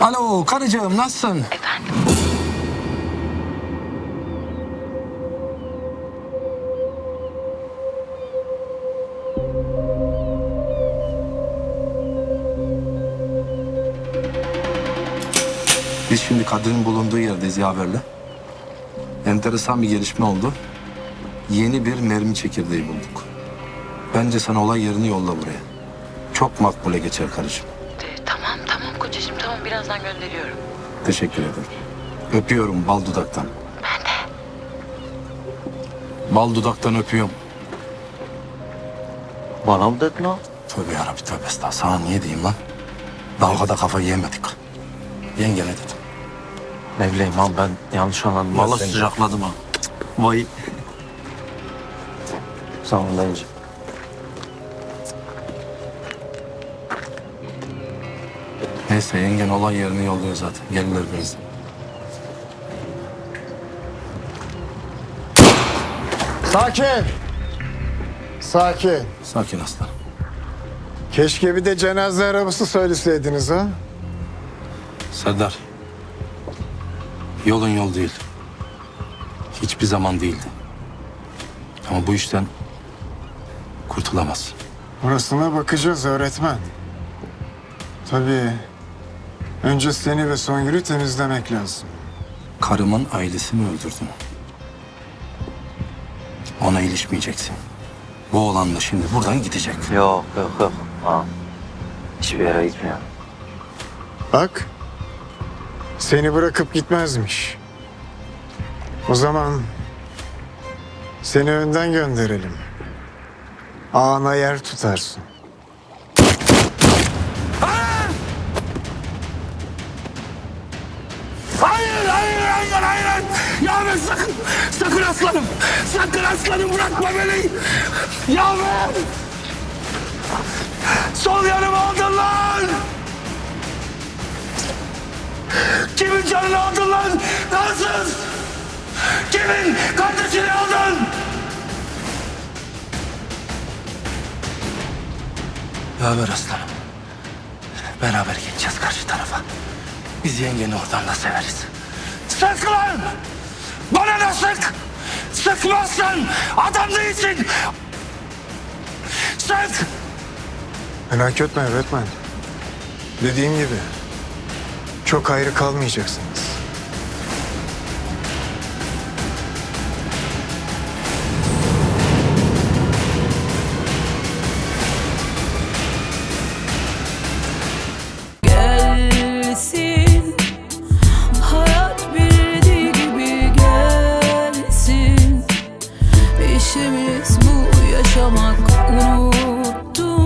Alo karıcığım nasılsın? Efendim? Biz şimdi Kadir'in bulunduğu yerdeyiz yaverle. Enteresan bir gelişme oldu. Yeni bir mermi çekirdeği bulduk. Bence sen olay yerini yolla buraya. Çok makbule geçer karıcığım. Kocacığım tamam birazdan gönderiyorum. Teşekkür ederim. Öpüyorum bal dudaktan. Ben de. Bal dudaktan öpüyorum. Bana mı dedin lan? Tövbe yarabbi tövbe estağfurullah. Sana niye diyeyim lan? Dalgada kafayı yemedik. Yengene dedim. Ne bileyim abi ben yanlış anladım. Valla sıcakladım ha. Vay. Sağ ol dayıcı. Neyse yengen olay yerini yolluyor zaten. Gelirler birazdan. Sakin. Sakin. Sakin aslanım. Keşke bir de cenaze arabası söyleseydiniz ha. Serdar. Yolun yol değil. Hiçbir zaman değildi. Ama bu işten kurtulamaz. Orasına bakacağız öğretmen. Tabii önce seni ve Songül'ü temizlemek lazım. Karımın ailesini öldürdün. Ona ilişmeyeceksin. Bu oğlan da şimdi buradan gidecek. Yok yok yok. Ha. Hiçbir yere gitmiyor. Bak seni bırakıp gitmezmiş. O zaman seni önden gönderelim. Ağına yer tutarsın. Aslanım bırakma beni. Yaver. Sol yanımı aldın lan. Kimin canını aldın lan? Nasıl? Kimin kardeşini aldın? Yaver aslanım. Beraber geçeceğiz karşı tarafa. Biz yengeni oradan da severiz. Sık lan! Bana da sık! Sıkmazsan adam değilsin! Sık! Merak etme öğretmen. Dediğim gibi çok ayrı kalmayacaksınız. işimiz bu yaşamak unuttum.